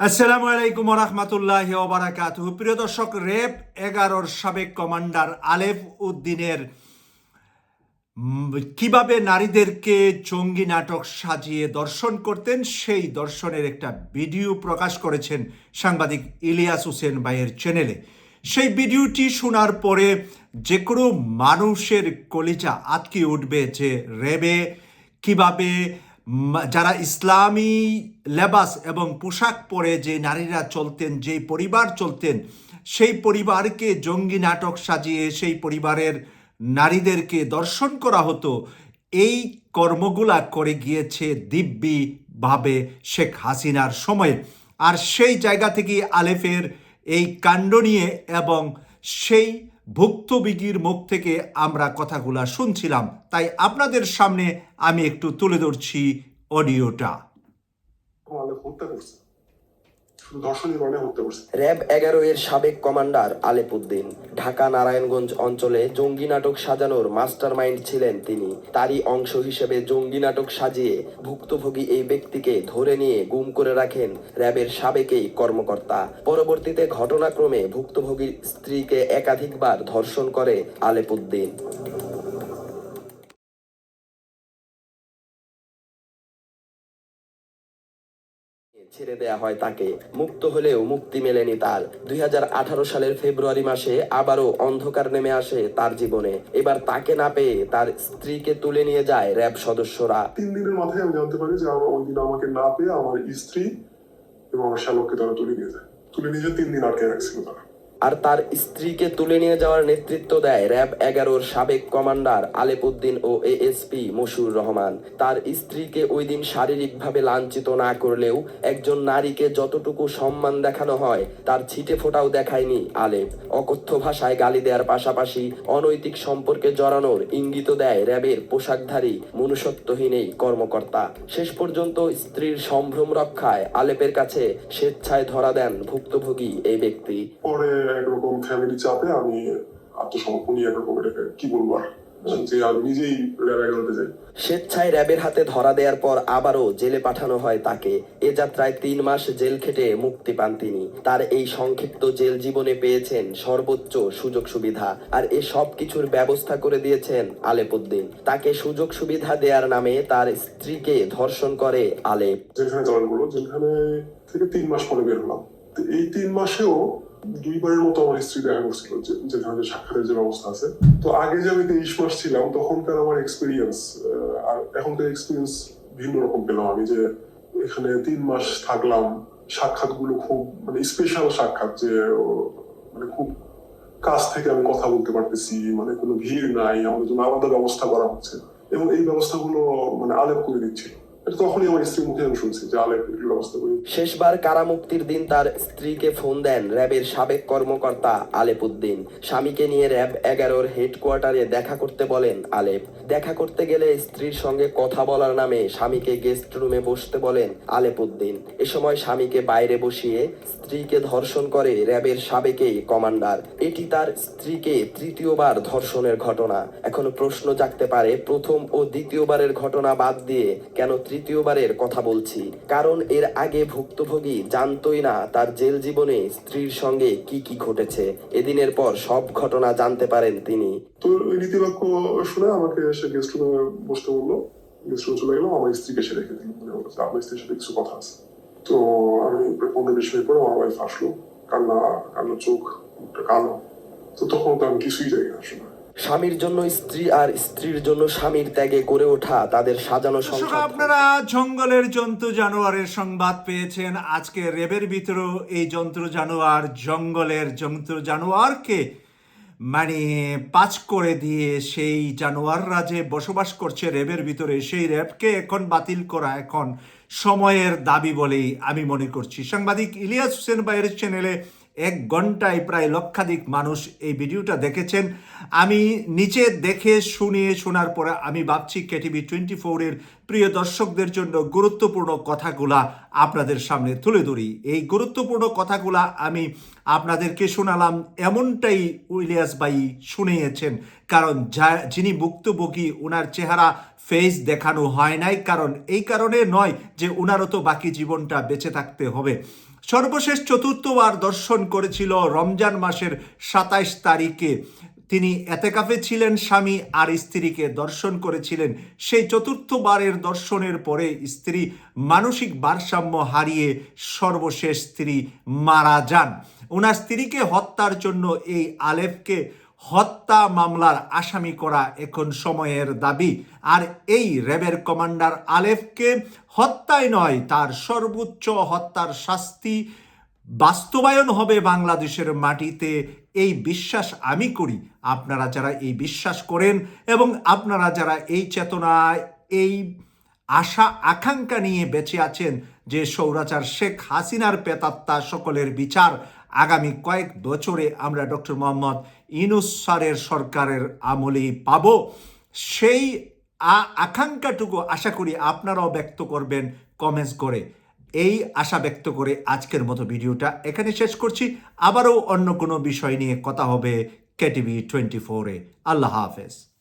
আসসালামু আলাইকুম রহমতুল্লাহ ওবরাকাত প্রিয় দর্শক, রেপ এগারোর সাবেক কমান্ডার আলেফ উদ্দিনের কীভাবে নারীদেরকে জঙ্গি নাটক সাজিয়ে দর্শন করতেন, সেই দর্শনের একটা ভিডিও প্রকাশ করেছেন সাংবাদিক ইলিয়াস হোসেন ভাইয়ের চ্যানেলে। সেই ভিডিওটি শোনার পরে যে কোনো মানুষের কলিজা আটকে উঠবে যে রেবে কীভাবে যারা ইসলামী লেবাস এবং পোশাক পরে যে নারীরা চলতেন, যেই পরিবার চলতেন, সেই পরিবারকে জঙ্গি নাটক সাজিয়ে সেই পরিবারের নারীদেরকে দর্শন করা হতো। এই কর্মগুলা করে গিয়েছে দিব্যিভাবে শেখ হাসিনার সময়ে। আর সেই জায়গা থেকে আলেফের এই কাণ্ড নিয়ে এবং সেই ভুক্তভোগীর মুখ থেকে আমরা কথাগুলা শুনছিলাম, তাই আপনাদের সামনে আমি একটু তুলে ধরছি অডিওটা। হত্যা করছে? র্যাব এগারো এর সাবেক কমান্ডার আলেপুদ্দিন। ঢাকা নারায়ণগঞ্জ অঞ্চলে জঙ্গি নাটক সাজানোর মাস্টারমাইন্ড ছিলেন তিনি। তারই অংশ হিসেবে জঙ্গি নাটক সাজিয়ে ভুক্তভোগী এই ব্যক্তিকে ধরে নিয়ে গুম করে রাখেন র্যাবের সাবেক কর্মকর্তা। পরবর্তীতে ঘটনাক্রমে ভুক্তভোগীর স্ত্রীকে একাধিকবার ধর্ষণ করে আলেপুদ্দিন। ছেড়ে দেয়া হয় তাকে। মুক্ত হলেও মুক্তি মেলেনি তার। দুই সালের ফেব্রুয়ারি মাসে আবারও অন্ধকার নেমে আসে তার জীবনে। এবার তাকে না পেয়ে তার স্ত্রীকে তুলে নিয়ে যায় র্যাব সদস্যরা। তিন দিনের মাথায় আমি জানতে পারি যে আমার ওই দিন আমাকে না পেয়ে আমার স্ত্রী এবং আমার শ্যালককে তারা তুলে নিয়ে যায়। তুলে নিয়ে তিন দিন আটকে রাখছিল তারা। আর তার স্ত্রীকে তুলে নিয়ে যাওয়ার নেতৃত্ব দেয় র্যাব এগারোর সাবেক কমান্ডার আলেপুদ্দিন ও এএসপি মশুর রহমান। তার স্ত্রীকে ওই দিন শারীরিকভাবে লাঞ্ছিত না করলেও একজন নারীকে যতটুকু সম্মান দেখানো হয়, তার ছিটে ফোটাও দেখায়নি আলেপ। অকথ্য ভাষায় গালি দেওয়ার পাশাপাশি অনৈতিক সম্পর্কে জড়ানোর ইঙ্গিত দেয় র্যাবের পোশাকধারী মনুষ্যত্বহীন এই কর্মকর্তা। শেষ পর্যন্ত স্ত্রীর সম্ভ্রম রক্ষায় আলেপের কাছে স্বেচ্ছায় ধরা দেন ভুক্তভোগী এই ব্যক্তি। পরে একরকম ফ্যামিলি চাপে আমি আত্মসমর্পণই একরকম এটাকে কি বলব আর? যে আমি নিজেই র্যাব এগারোতে যাই। স্বেচ্ছায় র্যাবের হাতে ধরা দেওয়ার পর আবারও জেলে পাঠানো হয় তাকে। এ যাত্রায় তিন মাস জেল খেটে মুক্তি পান তিনি। তার এই সংক্ষিপ্ত জেল জীবনে পেয়েছেন সর্বোচ্চ সুযোগ সুবিধা। আর এ সব কিছুর ব্যবস্থা করে দিয়েছেন আলেপুদ্দিন। তাকে সুযোগ সুবিধা দেওয়ার নামে তার স্ত্রীকে ধর্ষণ করে আলেপ। যেখানে জয়েন করল যেখানে থেকে তিন মাস পরে বের হলাম। এই তিন মাসেও দুইবারের মতো আমার স্ত্রী দেখা করছিল যে- যে সাক্ষাতের যে ব্যবস্থা আছে। তো আগে যে আমি তেইশ মাস ছিলাম, তখনকার আমার এক্সপিরিয়েন্স আর এখনকার এক্সপিরিয়েন্স ভিন্ন রকম পেলাম আমি যে এখানে তিন মাস থাকলাম। সাক্ষাৎ গুলো খুব মানে স্পেশাল সাক্ষাৎ যে মানে খুব কাছ থেকে আমি কথা বলতে পারতেছি মানে কোনো ভিড় নাই, আমাদের জন্য আলাদা ব্যবস্থা করা হচ্ছে। এবং এই ব্যবস্থাগুলো মানে আলেপ করে দিচ্ছিল। এটা তখনই আমার মুখে আমি শুনছি, যে ব্যবস্থা করে শেষবার দিন তার স্ত্রীকে ফোন দেন র্যাবের সাবেক কর্মকর্তা আলেপুদ্দিন। স্বামীকে নিয়ে র্যাব এগারোর হেডকোয়ার্টারে দেখা করতে বলেন আলেপ। দেখা করতে গেলে স্ত্রীর সঙ্গে কথা বলার নামে স্বামীকে গেস্ট রুমে বসতে বলেন আলেপুদ্দিন। এ সময় স্বামীকে বাইরে বসিয়ে স্ত্রীকে ধর্ষণ করে র্যাবের সাবেকেই কমান্ডার। এটি তার স্ত্রীকে তৃতীয়বার ধর্ষণের ঘটনা। এখন প্রশ্ন জাগতে পারে প্রথম ও দ্বিতীয়বারের ঘটনা বাদ দিয়ে কেন তৃতীয়বারের কথা বলছি, কারণ এর আগে ভুক্তভোগী জানতই না তার জেল জীবনে স্ত্রীর সঙ্গে কি কি ঘটেছে। এদিনের পর সব ঘটনা জানতে পারেন তিনি। শুনে আমাকে সে গেস্ট রুমে বসতে বলল। গেস্ট রুমে চলে গেলাম আমার স্ত্রীকে সে রেখে মানে আপনার স্ত্রীর সাথে কিছু কথা আছে। তো আমি পনেরো বিশ মিনিট পরে আমার ওয়াইফ আসলো। কান্না কান্না, চোখ কালো। তো তখন তো আমি কিছুই যাই না আসলে। স্বামীর জন্য স্ত্রী আর স্ত্রীর জন্য স্বামীর ত্যাগে গড়ে ওঠা তাদের সাজানো সংসার। আপনারা জঙ্গলের জন্তু জানোয়ারের সংবাদ পেয়েছেন। আজকে রেবের ভিতরেও এই জন্তু জানোয়ার জঙ্গলের জন্তু জানোয়ারকে মানে পাঁচ করে দিয়ে সেই জানোয়াররা যে বসবাস করছে রেবের ভিতরে সেই র্যাবকে এখন বাতিল করা এখন সময়ের দাবি বলেই আমি মনে করছি। সাংবাদিক ইলিয়াস হোসেন ভাইয়ের চ্যানেলে এক ঘন্টায় প্রায় লক্ষাধিক মানুষ এই ভিডিওটা দেখেছেন। আমি নিচে দেখে শুনে শোনার পরে আমি ভাবছি কেটিভি টোয়েন্টি ফোরের প্রিয় দর্শকদের জন্য গুরুত্বপূর্ণ কথাগুলা আপনাদের সামনে তুলে ধরি। এই গুরুত্বপূর্ণ কথাগুলা আমি আপনাদেরকে শোনালাম এমনটাই উইলিয়াস বাই শুনিয়েছেন, কারণ যা, যিনি ভুক্তভোগী ওনার চেহারা ফেস দেখানো হয় নাই, কারণ এই কারণে নয় যে ওনারও তো বাকি জীবনটা বেঁচে থাকতে হবে। সর্বশেষ চতুর্থবার দর্শন করেছিল রমজান মাসের সাতাইশ তারিখে। তিনি এতেকাফে ছিলেন, স্বামী আর স্ত্রীকে দর্শন করেছিলেন। সেই চতুর্থবারের দর্শনের পরে স্ত্রী মানসিক ভারসাম্য হারিয়ে সর্বশেষ স্ত্রী মারা যান। ওনার স্ত্রীকে হত্যার জন্য এই আলেফকে হত্যা মামলার আসামি করা এখন সময়ের দাবি। আর এই র্যাবের কমান্ডার আলেফকে হত্যায় নয়, তার সর্বোচ্চ হত্যার শাস্তি বাস্তবায়ন হবে বাংলাদেশের মাটিতে। এই বিশ্বাস আমি করি, আপনারা যারা এই বিশ্বাস করেন এবং আপনারা যারা এই চেতনায়, এই আশা, আকাঙ্ক্ষা নিয়ে বেঁচে আছেন যে সৌরাচার শেখ হাসিনার পেতাত্তা সকলের বিচার আগামী কয়েক বছরে আমরা ডক্টর মোহাম্মদ ইনুস স্যারের সরকারের আমলেই পাব। সেই আকাঙ্ক্ষাটুকু আশা করি আপনারাও ব্যক্ত করবেন কমেন্টস করে। এই আশা ব্যক্ত করে আজকের মতো ভিডিওটা এখানে শেষ করছি। আবারও অন্য কোনো বিষয় নিয়ে কথা হবে কেটিভি টোয়েন্টি ফোরে। আল্লাহ হাফেজ।